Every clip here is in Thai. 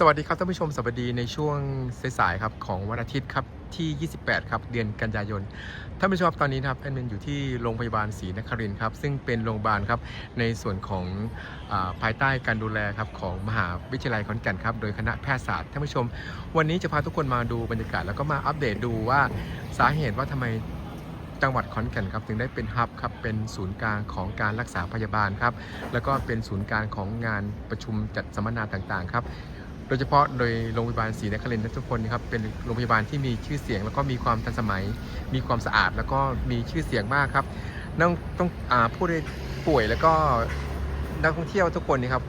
สวัสดีครับท่านผู้ชมสวัสดีในช่วงสายๆครับของวันอาทิตย์ครับที่ 28 ครับเดือนกันยายนท่านผู้ชมครับตอนนี้นะครับแอดมินอยู่ที่โรงพยาบาลศรีนครินทร์ครับซึ่งเป็นโรงพยาบาลครับในส่วนของอาภายใต้การดูแลครับของมหาวิทยาลัยขอนแก่นครับโดยคณะแพทยศาสตร์ท่านผู้ชม วันนี้จะพาทุกคนมาดูบรรยากาศแล้วก็มาอัปเดตดูว่าสาเหตุว่าทำไมจังหวัดขอนแก่นครับถึงได้เป็นฮับครับเป็นศูนย์กลางของการรักษาพยาบาลครับแล้วก็เป็นศูนย์กลางของงานประชุมจัดสัมมนาต่างๆครับ โดยเฉพาะโดยโรงพยาบาลศรีนครินทร์ทุกคนนะครับเป็นโรงพยาบาลที่มีชื่อเสียง แล้วก็มีความทันสมัย มีความสะอาด แล้วก็มีชื่อเสียงมากครับต้องต้องอาผู้ได้ป่วยแล้วก็นักท่องเที่ยวทุกคนนะครับ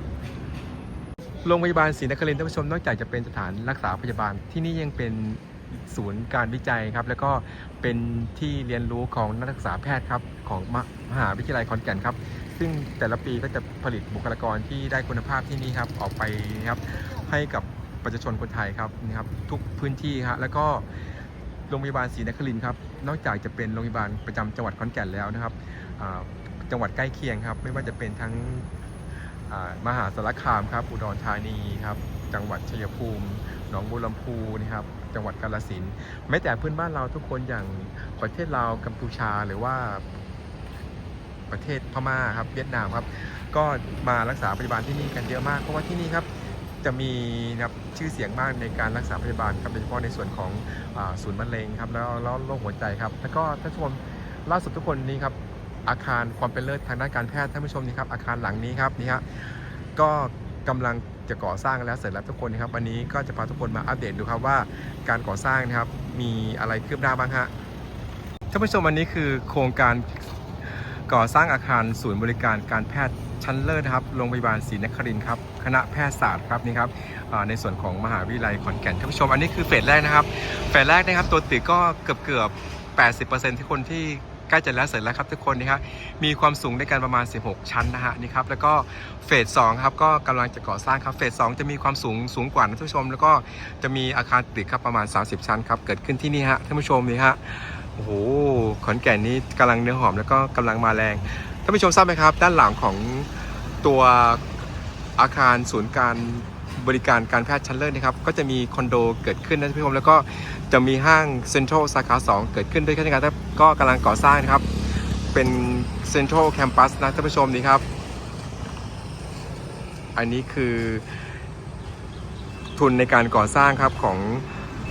โรงพยาบาลศรีนครินทร์ท่านผู้ชมนอกจากจะเป็นสถานรักษาพยาบาลที่นี่ยังเป็นศูนย์การวิจัยครับ แล้วก็เป็นที่เรียนรู้ของนักศึกษาแพทย์ครับของมมหาวิทยาลัยขอนแก่นครับ ซึ่งแต่ละปีก็จะผลิตบุคลากรที่ได้คุณภาพที่นี่ครับออกไปนะครับให้กับประชาชนคนไทยครับนะครับทุกพื้นที่ครับแล้วก็โรงพยาบาลศรีนครินทร์ครับนอกจากจะเป็นโรงพยาบาลประจำจังหวัดขอนแก่นแล้วนะครับจังหวัดใกล้เคียงครับ ไม่ว่าจะเป็นทั้งมหาสารคามครับอุดรธานีครับจังหวัดชัยภูมิหนองบัวลำพูนะครับจังหวัดกาฬสินแม้แต่เพื่อนบ้านเราทุกคนอย่างประเทศลาวกัมพูชาหรือว่า ประเทศพม่าครับเวียดนามครับก็มารักษาพยาบาลที่นี่กันเยอะมากเพราะว่าที่นี่ครับจะมีนะครับชื่อเสียงมากในการรักษาพยาบาลครับโดยเฉพาะในส่วนของอศูนย์มะเร็งครับแล้วแล้วโรคหัวใจครับ แล้วก็ท่านผู้ชมล่าสุดทุกคนนี้ครับอาคารความเป็นเลิศทางด้านการแพทย์ท่านผู้ชมนี่ครับอาคารหลังนี้ครับนี่ฮะก็กำลังจะก่อสร้างแล้วเสร็จแล้วทุกคนนะครับวันนี้ก็จะพาทุกคนมาอัปเดตดูครับว่าการก่อสร้างนะครับมีอะไรคืบหน้าบ้างฮะท่านผู้ชมวันนี้คือโครงการ ก่อสร้างอาคารศูนย์บริการการแพทย์ชั้นเลิศครับโรงพยาบาลศรีนครินทร์ครับคณะแพทยศาสตร์ครับนี่ครับในส่วนของมหาวิทยาลัยขอนแก่นท่านผู้ชมอันนี้คือเฟสแรกนะครับเฟสแรกนะครับตัวตึกก็เกือบเกือบ80%ที่คนที่ใกล้จะแล้วเสร็จแล้วครับทุกคนนี่ครับมีความสูงด้วยกันประมาณ 16 ชั้นนะฮะนี่ครับแล้วก็เฟสสองครับก็กำลังจะก่อสร้างครับเฟสสองจะมีความสูงสูงกว่านะท่านผู้ชม แล้วก็จะมีอาคารตึกครับประมาณ 30 ชั้นครับเกิดขึ้นที่นี่ฮะท่านผู้ชมนี่ฮะ อ้โหขอนแก่นนี้กำลังเนื้อหอมแล้วก็กำลังมาแรงท่านผู้ชมทราบไหมครับ ด้านหลังของตัวอาคารศูนย์การบริการการแพทย์ชั้นเลิศนะครับ ก็จะมีคอนโดเกิดขึ้นนะท่านผู้ชมแล้วก็จะมีห้างเซ็นทรัลสาขา 2 เกิดขึ้นด้วยเช่นกันก็กำลังก่อสร้างนะครับ เป็นเซ็นทรัลแคมปัสนะท่านผู้ชมนี่ครับ อันนี้คือทุนในการก่อสร้างครับของ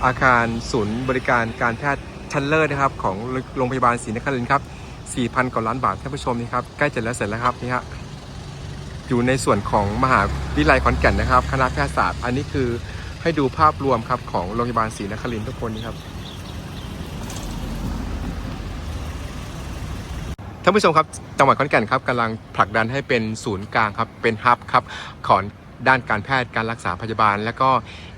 อาคารศูนย์บริการการแพทย์ ชั้นเลิศนะครับของโรงพยาบาลศรีนครินทร์ครับ 4,000 กว่าล้านบาทท่านผู้ชมนี่ครับใกล้จะแล้วเสร็จแล้วครับนี่ฮะอยู่ในส่วนของมหาวิทยาลัยขอนแก่นนะครับ คณะแพทยศาสตร์ อันนี้คือให้ดูภาพรวมครับของโรงพยาบาลศรีนครินทร์ทุกคนนี่ครับท่านผู้ชมครับจังหวัดขอนแก่นครับกำลังผลักดันให้เป็นศูนย์กลางครับเป็นฮับครับของ ด้านการแพทย์การรักษาพยาบาล แล้วก็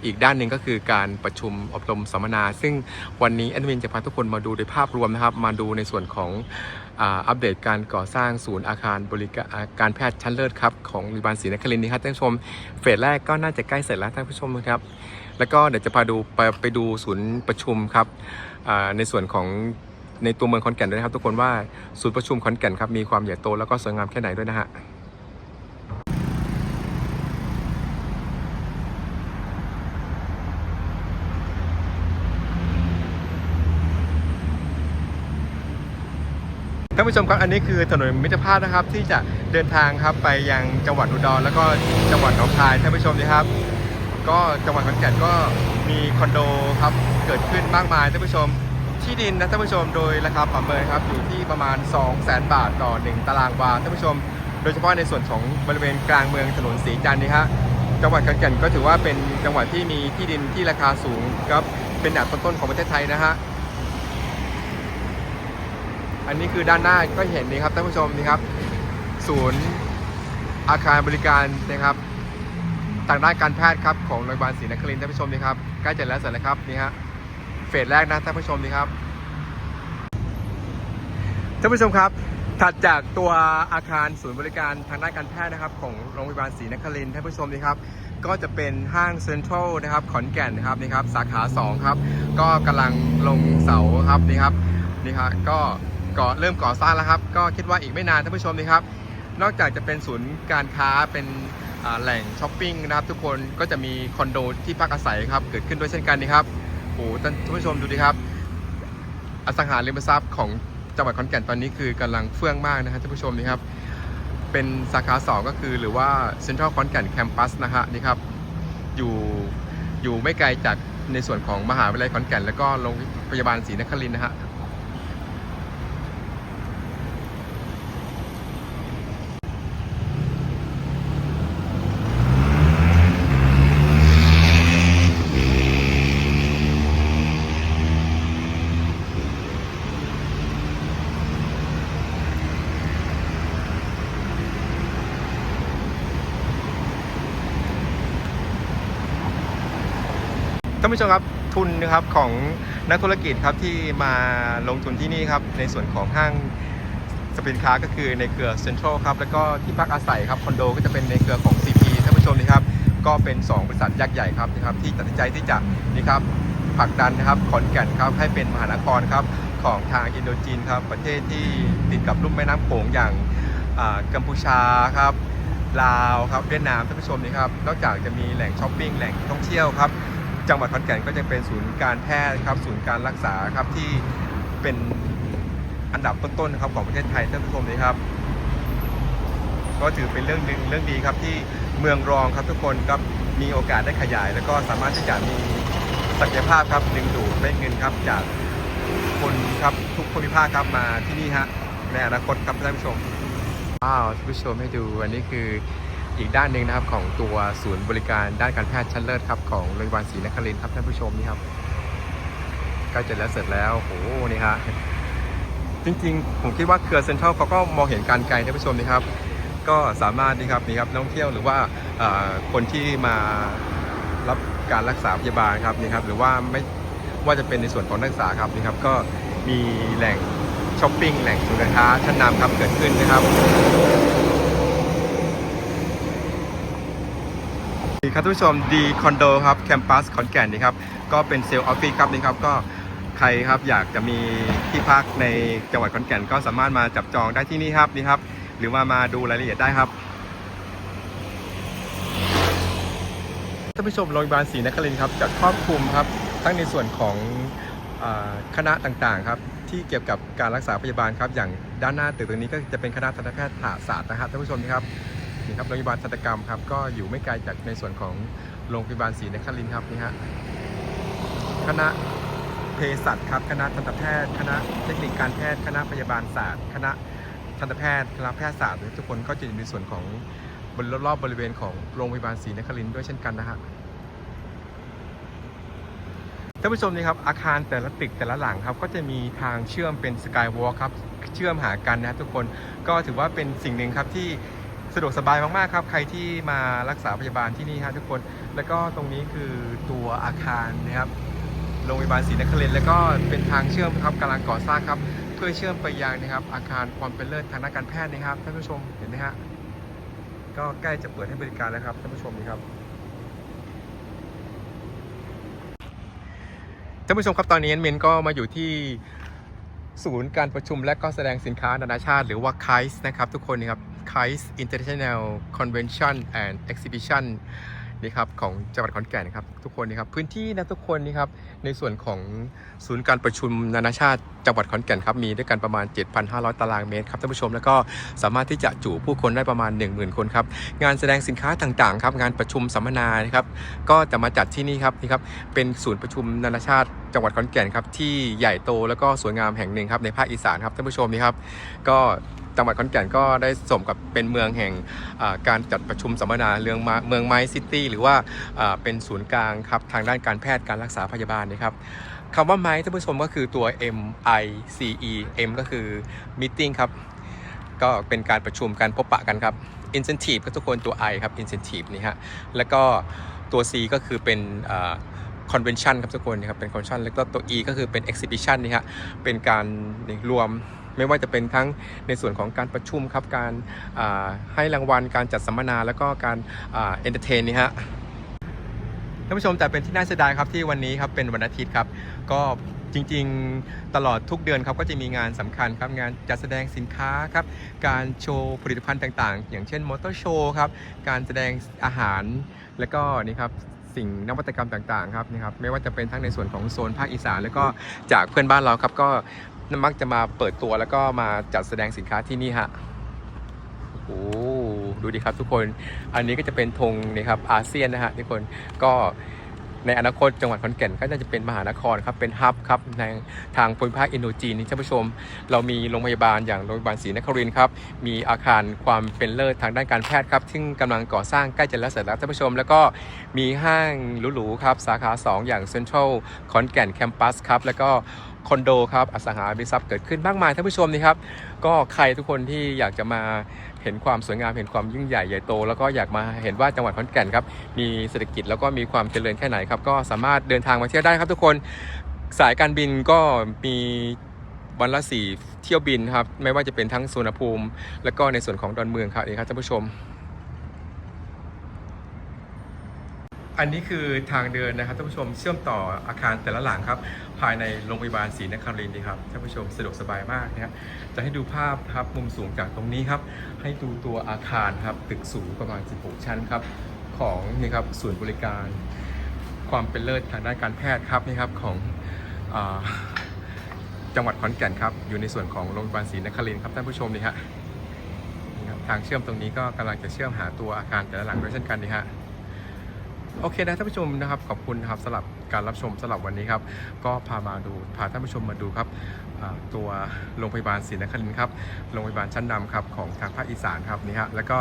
อีกด้านหนึ่งก็คือการประชุมอบรมสัมมนา ซึ่งวันนี้แอดมินจะพาทุกคนมาดูโดยภาพรวมนะครับ มาดูในส่วนของอัปเดตการก่อสร้างศูนย์อาคารบริการการแพทย์ชั้นเลิศครับของโรงพยาบาลศรีนครินทร์นี่ครับท่านผู้ชมเฟสแรกก็น่าจะใกล้เสร็จแล้วท่านผู้ชมครับ แล้วก็เดี๋ยวจะพาดูไปไปดูศูนย์ประชุมครับในส่วนของในตัวเมืองขอนแก่นด้วยนะครับ ทุกคนว่าศูนย์ประชุมขอนแก่นครับมีความใหญ่โตแล้วก็สวยงามแค่ไหนด้วยนะฮะ ท่านผู้ชมครับอันนี้คือถนนมิตรภาพนะครับ ที่จะเดินทางครับไปยังจังหวัดอุดรแล้วก็จังหวัดหนองคายท่านผู้ชมนะครับ ก็จังหวัดขอนแก่นก็มีคอนโดครับเกิดขึ้นมากมายท่านผู้ชมที่ดินนะท่านผู้ชมโดยราคาประเมินครับอยู่ที่ประมาณ 2 0 0 0 0 0 บาทต่อ 1 ตารางวาท่านผู้ชม โดยเฉพาะในส่วนของบริเวณกลางเมืองถนนสีจันทร์นี่ฮะจังหวัดขอนแก่นก็ถือว่าเป็นจังหวัดที่มีที่ดินที่ราคาสูงครับเป็นอันดับต้นๆของประเทศไทยนะฮะ อันนี้คือด้านหน้าก็เห็นนี่ครับท่านผู้ชมนี่ครับ ศูนย์อาคารบริการนะครับทางด้านการแพทย์ครับของโรงพยาบาลศรีนครินทร์ท่านผู้ชมนี่ครับใกล้จะแล้วเสร็จแล้วครับนี่ฮะเฟสแรกนะท่านผู้ชมนี่ครับท่านผู้ชมครับถัดจากตัวอาคารศูนย์บริการทางด้านการแพทย์นะครับของโรงพยาบาลศรีนครินทร์ท่านผู้ชมนี่ครับก็จะเป็นห้างเซ็นทรัลนะครับขอนแก่นนะครับนี่ครับสาขา 2 ครับ ก็กำลังลงเสาครับนี่ครับนี่ครับก็ ก่อเริ่มก่อสร้างแล้วครับ ก็คิดว่าอีกไม่นานท่านผู้ชมนี่ครับ นอกจากจะเป็นศูนย์การค้าเป็นแหล่งช้อปปิ้งนะครับ ทุกคนก็จะมีคอนโดที่พักอาศัยครับเกิดขึ้นด้วยเช่นกันนะครับโอ้ท่านผู้ชมดูดิครับ อสังหาริมทรัพย์ของจังหวัดขอนแก่นตอนนี้คือกำลังเฟื่องมากนะครับท่านผู้ชมนี่ครับ เป็นสาขาสองก็คือหรือว่าเซ็นทรัลขอนแก่นแคมปัสนะฮะนี่ครับอยู่อยู่ไม่ไกลจากในส่วนของมหาวิทยาลัยขอนแก่น แล้วก็โรงพยาบาลศรีนครินทร์นะฮะานผู้ชมครับทุนนะครับของนักธุรกิจครับที่มาลงทุนที่นี่ครับในส่วนของห้างสปินค้าก็คือในเครือเซ็นทรัลครับแล้วก็ที่พักอาศัยครับคอนโดก็จะเป็นในเครือของ CP ท่านผู้ชมนะครับก็เป็น 2 บริษัทยักษ์ใหญ่ครับนะครับที่ตัดสินใจที่จะนี่ครับผลักดันนะครับขอนแก่นครับให้เป็นมหานครครับของทางอินโดจีนครับประเทศที่ติดกับลุ่มแม่น้ำโขงอย่างอ่ากัมพูชาครับลาวครับเวียดนามท่านผู้ชมนี่ครับนอกจากจะมีแหล่งช้อปปิ้งแหล่งท่องเที่ยวครับ จังหวัดขอนแก่นก็จะเป็นศูนย์การแพทย์ครับศูนย์การรักษาครับที่เป็นอันดับต้นๆครับของประเทศไทยท่านผู้ชมนะครับ ก็ถือเป็นเรื่องหนึ่งเรื่องดีครับที่เมืองรองครับทุกคนครับมีโอกาสได้ขยาย แล้วก็สามารถที่จะมีศักยภาพครับดึงดูดเม็ดเงินครับจากคนครับทุกภูมิภาคครับมาที่นี่ฮะในอนาคตครับท่านผู้ชมว้าวท่านผู้ชมให้ดูอันนี้คือ อีกด้านหนึ่งนะครับของตัวศูนย์บริการด้านการแพทย์ชั้นเลิศครับของโรงพยาบาลศรีนครินทร์ครับท่านผู้ชมนี่ครับกล้จะแล้วเสร็จแล้วโอ้โหนี่ฮะจริงๆ ผมคิดว่าเครือเซ็นทรัลเขาก็มองเห็นการไกลท่านผู้ชมนี่ครับ ก็สามารถนี่ครับนี่ครับนักท่องเที่ยวหรือว่าคนที่มารับการรักษาพยาบาลครับนี่ครับหรือว่าไม่ว่าจะเป็นในส่วนของนักศึกษาครับนี่ครับก็มีแหล่งช้อปปิ้งแหล่งสินค้าชั้นนำครับเกิดขึ้นนะครับ ดีครับท่านผู้ชมดีคอนโดครับแคมปัสขอนแก่นนี่ครับก็เป็นเซลล์ออฟฟิศครับนี่ครับก็ใครครับอยากจะมีที่พักในจังหวัดขอนแก่นก็สามารถมาจับจองได้ที่นี่ครับนี่ครับ หรือว่ามาดูรายละเอียดได้ครับท่านผู้ชมโรงพยาบาลศรีนครินทร์ครับจะครอบคลุมครับทั้งในส่วนของคณะต่างๆครับที่เกี่ยวกับการรักษาพยาบาลครับอย่างด้านหน้าตึกตรงนี้ก็จะเป็นคณะทันตแพทย์ศาสตร์นะครับท่านผู้ชมครับ นี่ครับโรงพยาบาลทันตกรรมครับก็อยู่ไม่ไกลจากในส่วนของโรงพยาบาลศรีนครินทร์ครับนี่ฮะคณะเภสัชครับคณะทันตแพทย์ คณะเทคนิคการแพทย์ คณะพยาบาลศาสตร์ คณะทันตแพทย์คณะแพทยศาสตร์ทุกคนก็จะอยู่ในส่วนของบนรอบๆบริเวณของโรงพยาบาลศรีนครินทร์ด้วยเช่นกันนะฮะท่านผู้ชมนี่ครับอาคารแต่ละตึกแต่ละหลังครับก็จะมีทางเชื่อมเป็นสกายวอล์ครับเชื่อมหากันนะทุกคนก็ถือว่าเป็นสิ่งหนึ่งครับที่ สะดวกสบายมากๆครับ ใครที่มารักษาพยาบาลที่นี่ครับทุกคน แล้วก็ตรงนี้คือตัวอาคารนะครับ โรงพยาบาลศรีนครินทร์แล้วก็เป็นทางเชื่อมครับกำลังก่อสร้างครับ เพื่อเชื่อมไปยังนะครับ อาคารความเป็นเลิศทางด้านการแพทย์นะครับท่านผู้ชมเห็นไหมฮะ ก็ใกล้จะเปิดให้บริการแล้วครับท่านผู้ชมนี่ครับท่านผู้ชมครับตอนนี้เอ็นเมนก็มาอยู่ที่ศูนย์การประชุมและก็แสดงสินค้านานาชาติ หรือว่า KAIS นะครับทุกคนนะครับ KAIS International Convention and Exhibition นี่ครับของจังหวัดขอนแก่นครับทุกคนนี่ครับพื้นที่นะทุกคนนี่ครับในส่วนของศูนย์การประชุมนานาชาติจังหวัดขอนแก่นครับมีด้วยกันประมาณ 7,500 ตารางเมตรครับท่านผู้ชมแล้วก็สามารถที่จะจุผู้คนได้ประมาณ 10,000 คนครับงานแสดงสินค้าต่างๆครับงานประชุมสัมมนานะครับก็จะมาจัดที่นี่ครับนี่ครับเป็นศูนย์ประชุมนานาชาติจังหวัดขอนแก่นครับที่ใหญ่โตแล้วก็สวยงามแห่งหนึ่งครับในภาคอีสานครับท่านผู้ชมนี่ครับก็ จังหวัดขอนแก่นก็ได้สมกับเป็นเมืองแห่งการจัดประชุมสัมมนาเรื่องเมืองไม้ซิตี้หรือว่าเป็นศูนย์กลางครับทางด้านการแพทย์การรักษาพยาบาลนะครับคำว่าไม้ท่านผู้ชมก็คือตัว M I C E M ก็คือ meeting ครับ ก็เป็นการประชุมการพบปะกันครับ incentive ก็ทุกคนตัว I ครับ incentive นี่ฮะแล้วก็ตัว C ก็คือเป็นอ่า convention ครับทุกคนนะครับเป็น convention แล้วก็ตัว E ก็คือเป็น exhibition นี่ฮะเป็นการรวม ไม่ว่าจะเป็นทั้งในส่วนของการประชุมครับ การให้รางวัล การจัดสัมมนา แล้วก็การเอ่า entertain นี่ฮะท่านผู้ชมแต่เป็นที่น่าเสียดายครับที่วันนี้ครับเป็นวันอาทิตย์ครับ ก็จริงๆตลอดทุกเดือนครับก็จะมีงานสำคัญครับงานจัดแสดงสินค้าครับการโชว์ผลิตภัณฑ์ต่างๆ อย่างเช่นมอเตอร์โชว์ครับการแสดงอาหารแล้วก็นี่ครับสิ่งนวัตกรรมต่างๆครับนี่ครับไม่ว่าจะเป็นทั้งในส่วนของโซนภาคอีสานแล้วก็จากเพื่อนบ้านเราครับก็ มักจะมาเปิดตัวแล้วก็มาจัดแสดงสินค้าที่นี่ฮะโอ้ดูดิครับทุกคน อันนี้ก็จะเป็นธงนี่ครับอาเซียนนะฮะทุกคนก็ในอนาคตจังหวัดขอนแก่นก็น่าจะเป็นมหานครครับเป็นฮับครับในทางภูมิภาคอินโดจีนนี่ท่านผู้ชม เรามีโรงพยาบาลอย่างโรงพยาบาลศรีนครินทร์ครับมีอาคารความเป็นเลิศทางด้านการแพทย์ครับซึ่งกำลังก่อสร้างใกล้จะแล้วเสร็จแล้วท่านผู้ชม แล้วก็มีห้างหรูๆครับสาขา 2 อย่างเซ็นทรัลขอนแก่นแคมปัสครับแล้วก็ คอนโดครับอสังหาริมทรัพย์เกิดขึ้นมากมายท่านผู้ชมนี่ครับก็ใครทุกคนที่อยากจะมาเห็นความสวยงามเห็นความยิ่งใหญ่ใหญ่โต แล้วก็อยากมาเห็นว่าจังหวัดขอนแก่นครับมีเศรษฐกิจแล้วก็มีความเจริญแค่ไหนครับก็สามารถเดินทางมาเที่ยวได้ครับทุกคนสายการบินก็มีวันละสี่เที่ยวบินครับไม่ว่าจะเป็นทั้งสุวรรณภูมิ แล้วก็ในส่วนของดอนเมืองครับนี่ครับท่านผู้ชม อันนี้คือทางเดินนะครับท่านผู้ชมเชื่อมต่ออาคารแต่ละหลังครับ ภายในโรงพยาบาลศรีนครินทร์นี่ครับท่านผู้ชมสะดวกสบายมากนะครับจะให้ดูภาพครับมุมสูงจากตรงนี้ครับ ให้ดูตัวอาคารครับตึกสูงประมาณ 16 ชั้นครับของนี่ครับศูนย์บริการ ความเป็นเลิศทางด้านการแพทย์ครับนี่ครับของอจังหวัดขอนแก่นครับอยู่ในส่วนของโรงพยาบาลศรีนครินทร์ครับท่านผู้ชมนี่ฮะนี่ครับทางเชื่อมตรงนี้ก็กำลังจะเชื่อมหาตัวอาคารแต่ละหลังด้วยเช่นกันนี่ฮะ โอเคนะท่านผู้ชมนะครับขอบคุณนะครับสำหรับการรับชมสำหรับวันนี้ครับ ก็พามาดูพาท่านผู้ชมมาดูครับตัวโรงพยาบาลศรีนครินทร์ครับโรงพยาบาลชั้นนำครับของทางภาคอีสานครับนี่ฮะแล้วก็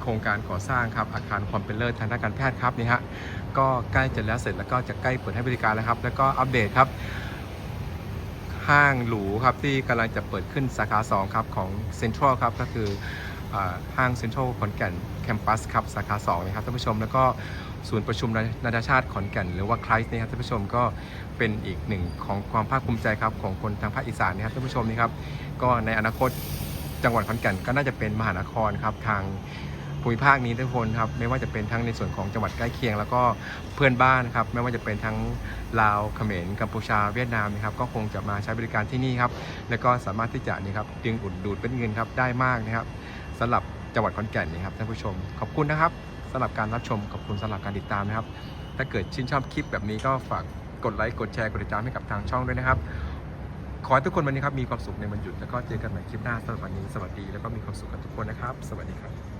โครงการก่อสร้างครับอาคารความเป็นเลิศทางด้านการแพทย์ครับนี่ฮะก็ใกล้จะแล้วเสร็จแล้วก็จะใกล้เปิดให้บริการแล้วครับ แล้วก็อัปเดตครับห้างหรูครับที่กำลังจะเปิดขึ้นสาขา 2 ครับของเซ็นทรัลครับก็คืออห้างเซ็นทรัลขอนแก่นแคมปัสครับสาขา2นะครับท่านผู้ชมแล้วก็ ศูนย์ประชุมนานาชาติขอนแก่น หรือว่าคลายส์นะครับท่านผู้ชมก็เป็นอีกหนึ่งของความภาคภูมิใจครับของคนทางภาคอีสานนะครับท่านผู้ชมนี่ครับก็ในอนาคตจังหวัดขอนแก่นก็น่าจะเป็นมหานครครับทางภูมิภาคนี้ทุกคนครับไม่ว่าจะเป็นทั้งในส่วนของจังหวัดใกล้เคียง แล้วก็เพื่อนบ้านครับไม่ว่าจะเป็นทั้งลาวเขมรกัมพูชาเวียดนามนะครับก็คงจะมาใช้บริการที่นี่ครับแล้วก็สามารถที่จะนี่ครับดึงอุดดูดเป็นเงินครับได้มากนะครับสำหรับจังหวัดขอนแก่นนี่ครับท่านผู้ชมขอบคุณนะครับ สำหรับการรับชมขอบคุณสำหรับการติดตามนะครับ ถ้าเกิดชื่นชอบคลิปแบบนี้ก็ฝากกดไลค์กดแชร์กดติดตามให้กับทางช่องด้วยนะครับ ขอให้ทุกคนวันนี้ครับมีความสุขในวันหยุดแล้วก็เจอกันใหม่คลิปหน้าสำหรับวันนี้สวัสดีแล้วก็มีความสุขกับทุกคนนะครับ สวัสดีครับ